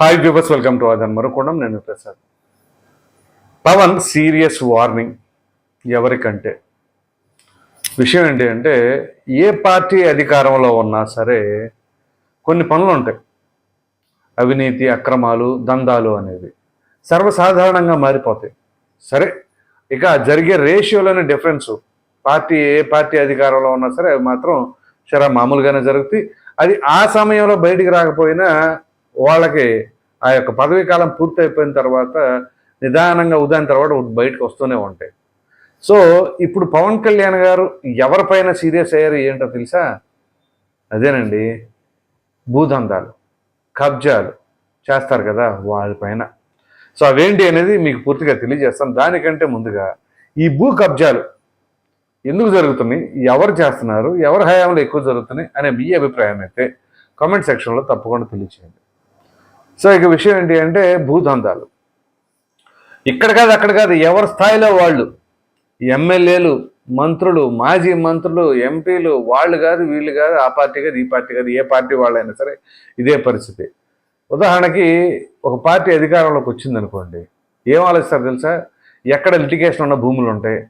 Hi viewers welcome to అదన్ మరొకడం నేను ప్రసాద్ పవన్ సీరియస్ వార్నింగ్ ఎవరికంటే విషయం ఏంటి అంటే ఏ పార్టీ అధికారంలో ఉన్నా సరే కొన్ని పనులు ఉంటాయి. అవినీతి అక్రమాలు దందాలు అనేవి సర్వసాధారణంగా మారిపోతాయి. సరే ఇక జరిగే రేషియోలోనే డిఫరెన్స్ పార్టీ ఏ పార్టీ అధికారంలో ఉన్నా సరే అవి మాత్రం చాలా మామూలుగానే జరుగుతాయి. అది ఆ సమయంలో బయటికి రాకపోయినా వాళ్ళకి ఆ యొక్క పదవీ కాలం పూర్తయిపోయిన తర్వాత నిదానంగా ఉదాహరణ తర్వాత బయటకు వస్తూనే ఉంటాయి. సో ఇప్పుడు పవన్ కళ్యాణ్ గారు ఎవరిపైన సీరియస్ అయ్యారు ఏంటో తెలుసా? అదేనండి భూదందాలు కబ్జాలు చేస్తారు కదా వాళ్ళపైన. సో అవేంటి అనేది మీకు పూర్తిగా తెలియజేస్తాను. దానికంటే ముందుగా ఈ భూ కబ్జాలు ఎందుకు జరుగుతున్నాయి? ఎవరు చేస్తున్నారు? ఎవరి హయాంలో ఎక్కువ జరుగుతున్నాయి? అనే మీ అభిప్రాయం అయితే కామెంట్ సెక్షన్లో తప్పకుండా తెలియచేయండి. సో ఇక విషయం ఏంటి అంటే భూదందాలు. ఇక్కడ కాదు అక్కడ కాదు ఎవరి స్థాయిలో వాళ్ళు? ఎమ్మెల్యేలు మంత్రులు మాజీ మంత్రులు ఎంపీలు వాళ్ళు కాదు వీళ్ళు కాదు ఆ పార్టీ కాదు ఈ పార్టీ కాదు ఏ పార్టీ వాళ్ళైనా సరే ఇదే పరిస్థితి. ఉదాహరణకి ఒక పార్టీ అధికారంలోకి వచ్చిందనుకోండి ఏం ఆలోచిస్తారు తెలుసా? ఎక్కడ లిటిగేషన్ ఉన్న భూములు ఉంటాయి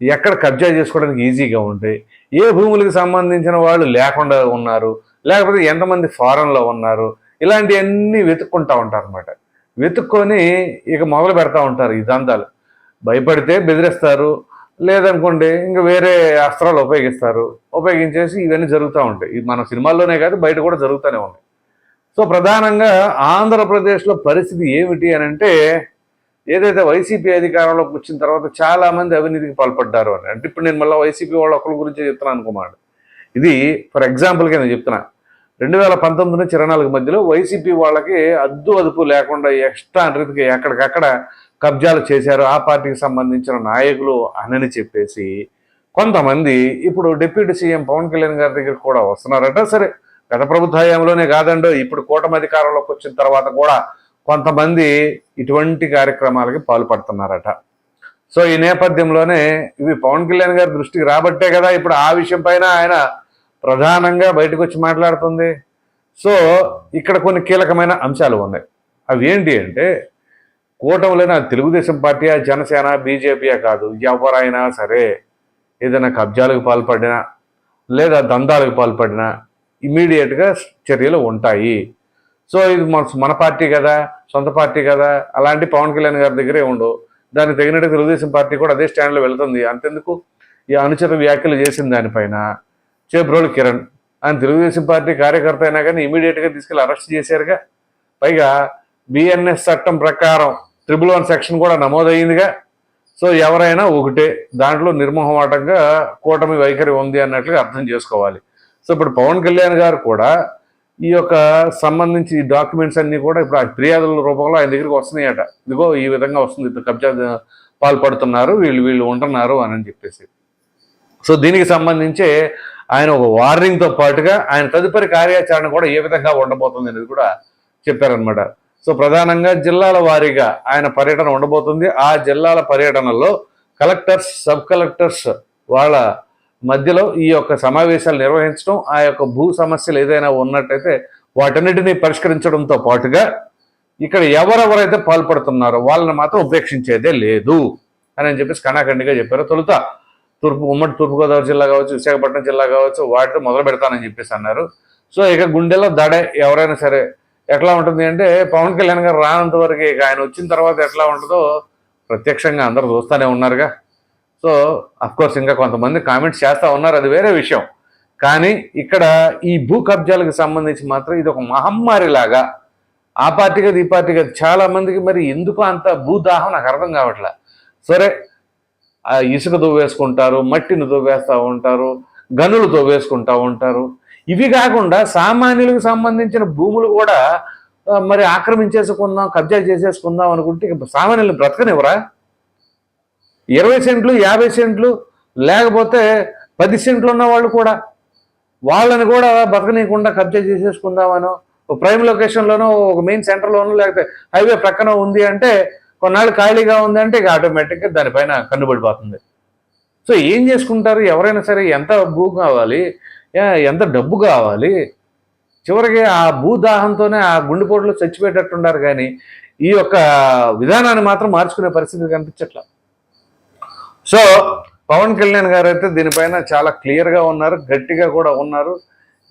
ఎక్కడ కబ్జా చేసుకోవడానికి ఈజీగా ఉంటాయి ఏ భూములకు సంబంధించిన వాళ్ళు లేకుండా ఉన్నారు లేకపోతే ఎంతమంది ఫారెన్లో ఉన్నారు ఇలాంటివన్నీ వెతుక్కుంటా ఉంటారు అనమాట వెతుక్కొని ఇక మొదలు పెడతా ఉంటారు ఈ దందాలు. భయపడితే బెదిరిస్తారు లేదనుకోండి ఇంకా వేరే అస్త్రాలు ఉపయోగిస్తారు. ఉపయోగించేసి ఇవన్నీ జరుగుతూ ఉంటాయి. ఇది మన సినిమాల్లోనే కాదు బయట కూడా జరుగుతూనే ఉన్నాయి సో ప్రధానంగా ఆంధ్రప్రదేశ్లో పరిస్థితి ఏమిటి అని అంటే ఏదైతే వైసీపీ అధికారంలోకి వచ్చిన తర్వాత చాలా మంది అవినీతికి పాల్పడ్డారు అని. అంటే ఇప్పుడు నేను మళ్ళీ వైసీపీ వాళ్ళ ఒకరి గురించి చెప్తున్నాను అనుకోమాట ఇది ఫర్ ఎగ్జాంపుల్ నేను చెప్తున్నా. రెండు వేల పంతొమ్మిది నుంచి ఇరవై నాలుగు మధ్యలో వైసీపీ వాళ్ళకి అద్దు అదుపు లేకుండా ఎక్స్ట్రా రీతికి ఎక్కడికక్కడ కబ్జాలు చేశారు. ఆ పార్టీకి సంబంధించిన నాయకులు అనని చెప్పేసి కొంతమంది ఇప్పుడు డిప్యూటీ సీఎం పవన్ కళ్యాణ్ గారి దగ్గర కూడా వస్తున్నారట. సరే గత ప్రభుత్వ హయాంలోనే కాదండో ఇప్పుడు కూటమి అధికారంలోకి వచ్చిన తర్వాత కూడా కొంతమంది ఇటువంటి కార్యక్రమాలకి పాల్పడుతున్నారట. సో ఈ నేపథ్యంలోనే ఇవి పవన్ కళ్యాణ్ గారి దృష్టికి రాబట్టే కదా ఇప్పుడు ఆ విషయం పైన ఆయన ప్రధానంగా బయటకు వచ్చి మాట్లాడుతుంది. సో ఇక్కడ కొన్ని కీలకమైన అంశాలు ఉన్నాయి. అవి ఏంటి అంటే కూటమిలోనే అది తెలుగుదేశం పార్టీ జనసేన బీజేపీయే కాదు ఎవరైనా సరే ఏదైనా కబ్జాలకు పాల్పడినా లేదా దందాలకు పాల్పడినా ఇమీడియట్గా చర్యలు ఉంటాయి. సో ఇది మన మన పార్టీ కదా సొంత పార్టీ కదా అలాంటి పవన్ కళ్యాణ్ గారి దగ్గరే ఉండవు దానికి తగినట్టు తెలుగుదేశం పార్టీ కూడా అదే స్టాండ్లో వెళుతుంది. అంతెందుకు? ఈ అనుచిత వ్యాఖ్యలు చేసిన దానిపైన చేబ్రోలు కిరణ్. ఆయన తెలుగుదేశం పార్టీ కార్యకర్త అయినా కానీ ఇమీడియట్గా తీసుకెళ్ళి అరెస్ట్ చేశారుగా. పైగా బిఎన్ఎస్ చట్టం ప్రకారం ట్రిపుల్ వన్ సెక్షన్ కూడా నమోదయ్యిందిగా. సో ఎవరైనా ఒకటే దాంట్లో నిర్మోహమాటంగా కూటమి వైఖరి ఉంది అన్నట్లుగా అర్థం చేసుకోవాలి. సో ఇప్పుడు పవన్ కళ్యాణ్ గారు కూడా ఈ యొక్క సంబంధించి డాక్యుమెంట్స్ అన్నీ కూడా ఇప్పుడు ఆ ఫిర్యాదుల రూపంలో ఆయన దగ్గరికి వస్తున్నాయట. ఇదిగో ఈ విధంగా వస్తుంది కబ్జా పాల్పడుతున్నారు వీళ్ళు వీళ్ళు ఉంటున్నారు అని చెప్పేసి. సో దీనికి సంబంధించే ఆయన ఒక వార్నింగ్తో పాటుగా ఆయన తదుపరి కార్యాచరణ కూడా ఏ విధంగా ఉండబోతుంది అనేది కూడా చెప్పారనమాట సో ప్రధానంగా జిల్లాల వారీగా ఆయన పర్యటన ఉండబోతుంది. ఆ జిల్లాల పర్యటనలో కలెక్టర్స్ సబ్ కలెక్టర్స్ వాళ్ళ మధ్యలో ఈ యొక్క సమావేశాలు నిర్వహించడం ఆ యొక్క భూ సమస్యలు ఏదైనా ఉన్నట్టయితే వాటన్నిటినీ పరిష్కరించడంతో పాటుగా ఇక్కడ ఎవరెవరైతే పాల్పడుతున్నారో వాళ్ళని మాత్రం ఉపేక్షించేదే లేదు అని చెప్పేసి కణాఖండిగా చెప్పారు. తొలుత తూర్పు ఉమ్మడి తూర్పుగోదావరి జిల్లా కావచ్చు విశాఖపట్నం జిల్లా కావచ్చు వాటితో మొదలు పెడతానని చెప్పేసి అన్నారు. సో ఇక గుండెలో దడ ఎవరైనా సరే ఎట్లా ఉంటుంది అంటే పవన్ కళ్యాణ్ గారు రానంత వరకు ఇక ఆయన వచ్చిన తర్వాత ఎట్లా ఉంటుందో ప్రత్యక్షంగా అందరూ చూస్తూనే ఉన్నారుగా. సో అఫ్కోర్స్ ఇంకా కొంతమంది కామెంట్స్ చేస్తూ ఉన్నారు అది వేరే విషయం. కానీ ఇక్కడ ఈ భూ కబ్జాలకు సంబంధించి మాత్రం ఇది ఒక మహమ్మారి లాగా ఆ పార్టీ కాదు ఈ పార్టీ కాదు చాలా మందికి మరి ఎందుకు అంత భూదాహం? నాకు అర్థం కావట్లే. సరే ఇసుక దువ్వేసుకుంటారు మట్టిని దువ్వేస్తూ ఉంటారు గనులు దువ్వేసుకుంటూ ఉంటారు. ఇవి కాకుండా సామాన్యులకు సంబంధించిన భూములు కూడా మరి ఆక్రమించేసుకుందాం కబ్జా చేసేసుకుందాం అనుకుంటే సామాన్యులు బ్రతకనివ్వరా? ఇరవై సెంట్లు యాభై సెంట్లు లేకపోతే పది సెంట్లు ఉన్న వాళ్ళు కూడా వాళ్ళని కూడా బతకనీయకుండా కబ్జా చేసేసుకుందామనో ఒక ప్రైమ్ లొకేషన్లోనో ఒక మెయిన్ సెంటర్లోనో లేకపోతే హైవే ప్రక్కన ఉంది అంటే కొన్నాళ్ళు ఖాళీగా ఉందంటే ఇక ఆటోమేటిక్గా దానిపైన కన్నుబడిపోతుంది. సో ఏం చేసుకుంటారు? ఎవరైనా సరే ఎంత భూ కావాలి? ఏ- ఎంత డబ్బు కావాలి? చివరికి ఆ భూదాహంతోనే ఆ గుండెపోటులో చచ్చిపోయేటట్టున్నారు కానీ ఈ యొక్క విధానాన్ని మాత్రం మార్చుకునే పరిస్థితి కనిపించట్లా. సో పవన్ కళ్యాణ్ గారు అయితే దీనిపైన చాలా క్లియర్గా ఉన్నారు గట్టిగా కూడా ఉన్నారు.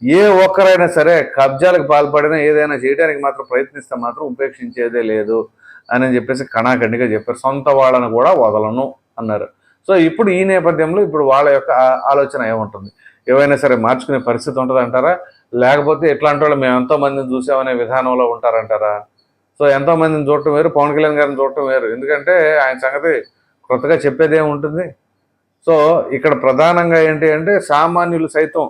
ఏ ఒక్కరైనా సరే కబ్జాలకు పాల్పడినా ఏదైనా చేయడానికి మాత్రం ప్రయత్నిస్తే మాత్రం ఉపేక్షించేదే లేదు. అని చెప్పేసి కణాఖండిగా చెప్పారు. సొంత వాళ్ళని కూడా వదలను అన్నారు. సో ఇప్పుడు ఈ నేపథ్యంలో ఇప్పుడు వాళ్ళ యొక్క ఆలోచన ఏముంటుంది? ఏవైనా సరే మార్చుకునే పరిస్థితి ఉంటుంది అంటారా? లేకపోతే ఇట్లాంటి వాళ్ళు మేము ఎంతో మందిని చూసామనే విధానంలో ఉంటారంటారా? సో ఎంతో మందిని చూడటం వేరు పవన్ కళ్యాణ్ గారిని చూడటం వేరు. ఎందుకంటే ఆయన సంగతి కొత్తగా చెప్పేదే ఉంటుంది సో ఇక్కడ ప్రధానంగా ఏంటి అంటే సామాన్యులు సైతం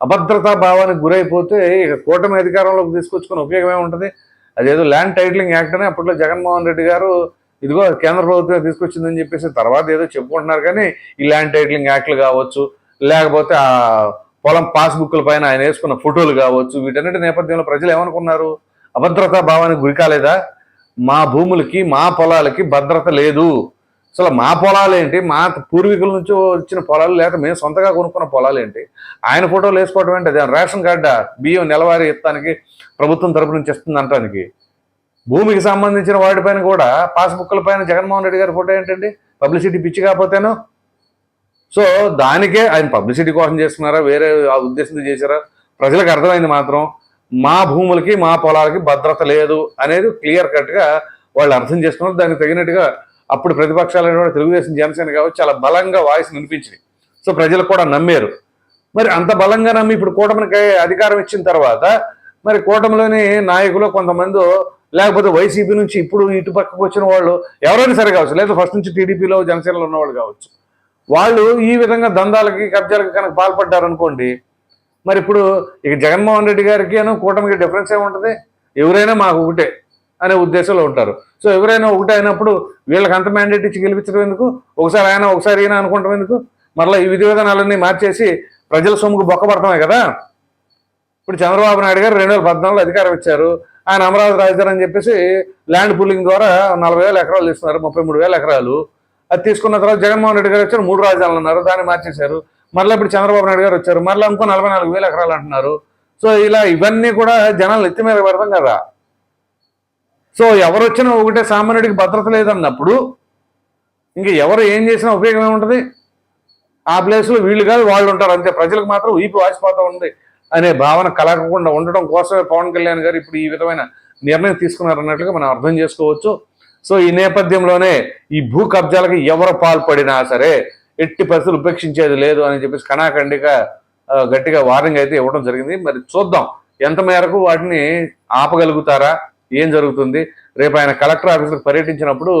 అభద్రతా భావానికి గురైపోతే ఇక కూటమి అధికారంలోకి తీసుకొచ్చుకుని ఉపయోగమే ఉంటుంది అదేదో ల్యాండ్ టైటిలింగ్ యాక్ట్ అని అప్పట్లో జగన్మోహన్ రెడ్డి గారు ఇదిగో కేంద్ర ప్రభుత్వం తీసుకొచ్చిందని చెప్పేసి తర్వాత ఏదో చెప్పుకుంటున్నారు కానీ ఈ ల్యాండ్ టైటిలింగ్ యాక్ట్లు కావచ్చు లేకపోతే ఆ పొలం పాస్బుక్ల పైన ఆయన వేసుకున్న ఫోటోలు కావచ్చు వీటన్నిటి నేపథ్యంలో ప్రజలు ఏమనుకున్నారు? అభద్రతా భావానికి గురికాలేదా మా భూములకి మా పొలాలకి భద్రత లేదు. అసలు మా పొలాలు ఏంటి? మా పూర్వీకుల నుంచి వచ్చిన పొలాలు లేక మేము సొంతగా కొనుక్కున్న పొలాలు ఏంటి? ఆయన ఫోటోలు వేసుకోవడం ఏంటి? అదే రేషన్ కార్డా బియ్యం నెలవారీ ఇస్తానికి ప్రభుత్వం తరపు నుంచి ఇస్తుంది అంటానికి భూమికి సంబంధించిన వాటిపైన కూడా పాస్బుక్ల పైన జగన్మోహన్ రెడ్డి గారి ఫోటో ఏంటండి? పబ్లిసిటీ పిచ్చి కాకపోతేను. సో దానికే ఆయన పబ్లిసిటీ కోసం చేస్తున్నారా? వేరే ఆ ఉద్దేశంతో చేశారా? ప్రజలకు అర్థమైంది మాత్రం మా భూములకి మా పొలాలకి భద్రత లేదు అనేది క్లియర్ కట్గా వాళ్ళు అర్థం చేసుకున్నారు. దానికి తగినట్టుగా అప్పుడు ప్రతిపక్షాలైన కూడా తెలుగుదేశం జనసేన కావచ్చు చాలా బలంగా వాయిస్ వినిపించింది సో ప్రజలు కూడా నమ్మారు. మరి అంత బలంగా నమ్మి ఇప్పుడు కూటమికి అధికారం ఇచ్చిన తర్వాత మరి కూటమిలోని నాయకులు కొంతమంది లేకపోతే వైసీపీ నుంచి ఇప్పుడు ఇటు పక్కకు వచ్చిన వాళ్ళు ఎవరైనా సరే కావచ్చు లేదా ఫస్ట్ నుంచి టీడీపీలో జనసేనలో ఉన్నవాళ్ళు కావచ్చు. వాళ్ళు ఈ విధంగా దందాలకి కబ్జాలకి కనుక పాల్పడ్డారు అనుకోండి మరి ఇప్పుడు ఇక జగన్మోహన్ రెడ్డి గారికి అను కూటమికి డిఫరెన్స్ ఏముంటుంది? ఎవరైనా మాకు ఒకటే. అనే ఉద్దేశంలో ఉంటారు. సో ఎవరైనా ఒకటే అయినప్పుడు వీళ్ళకి అంత మ్యాండేట్ ఇచ్చి గెలిపించడం ఎందుకు? ఒకసారి ఆయన ఒకసారి ఈయన అనుకుంటాం ఎందుకు? మరలా ఈ విధి విధానాలన్నీ మార్చేసి ప్రజల సొమ్ముకు బొక్కపడతామే కదా? ఇప్పుడు చంద్రబాబు నాయుడు గారు రెండు వేల పద్నాలుగులో అధికారం ఇచ్చారు. ఆయన అమరావతి రాజధాని అని చెప్పేసి ల్యాండ్ పూలింగ్ ద్వారా నలభై వేల ఎకరాలు ఇస్తున్నారు ముప్పై మూడు వేల ఎకరాలు. అది తీసుకున్న తర్వాత జగన్మోహన్ రెడ్డి గారు వచ్చారు మూడు రాజధానులు అన్నారు దాన్ని మార్చేశారు. మళ్ళీ ఇప్పుడు చంద్రబాబు నాయుడు గారు వచ్చారు మళ్ళీ ఇంకో నలభై నాలుగు వేల ఎకరాలు అంటున్నారు. సో ఇలా ఇవన్నీ కూడా జనాలు ఎత్తి మీద పెడతాం కదా? సో ఎవరు వచ్చినా ఒకటే సామాన్యుడికి భద్రత లేదన్నప్పుడు ఇంక ఎవరు ఏం చేసినా ఉపయోగం ఏముంటుంది? ఆ ప్లేస్లో వీళ్ళు కాదు వాళ్ళు ఉంటారు. అంతే. ప్రజలకు మాత్రం వీపు వాసిపోతూ ఉంది అనే భావన కలగకుండా ఉండడం కోసమే పవన్ కళ్యాణ్ గారు ఇప్పుడు ఈ విధమైన నిర్ణయం తీసుకున్నారన్నట్లుగా మనం అర్థం చేసుకోవచ్చు. సో ఈ నేపథ్యంలోనే ఈ భూ కబ్జాలకు ఎవరు పాల్పడినా సరే ఎట్టి పరిస్థితులు ఉపేక్షించేది లేదు అని చెప్పేసి కణాఖండిగా గట్టిగా వార్నింగ్ అయితే ఇవ్వడం జరిగింది. మరి చూద్దాం. ఎంత మేరకు వాటిని ఆపగలుగుతారా? ఏం జరుగుతుంది? రేపు ఆయన కలెక్టర్ ఆఫీసులకు పర్యటించినప్పుడు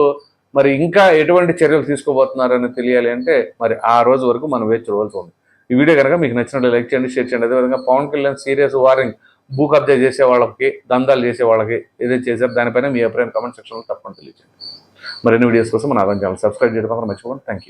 మరి ఇంకా ఎటువంటి చర్యలు తీసుకోబోతున్నారని తెలియాలి అంటే మరి ఆ రోజు వరకు మనం వేచి చూడవలసి ఉంది. ఈ వీడియో కనుక మీకు నచ్చినట్లు లైక్ చేయండి షేర్ చేయండి. అదేవిధంగా పవన్ కళ్యాణ్ సీరియస్ వారింగ్ భూ కబ్జా చేసే వాళ్ళకి దందాలు చేసే వాళ్ళకి ఏదైతే చేశారో దానిపైన మీ అభిప్రాయం కామెంట్ సెక్షన్లో తప్పకుండా తెలియజేయండి మరిన్ని వీడియోస్ కోసం మన ఆదాయం ఛానల్ సబ్స్క్రైబ్ చేయడం మాత్రం మర్చిపోండి థ్యాంక్ యూ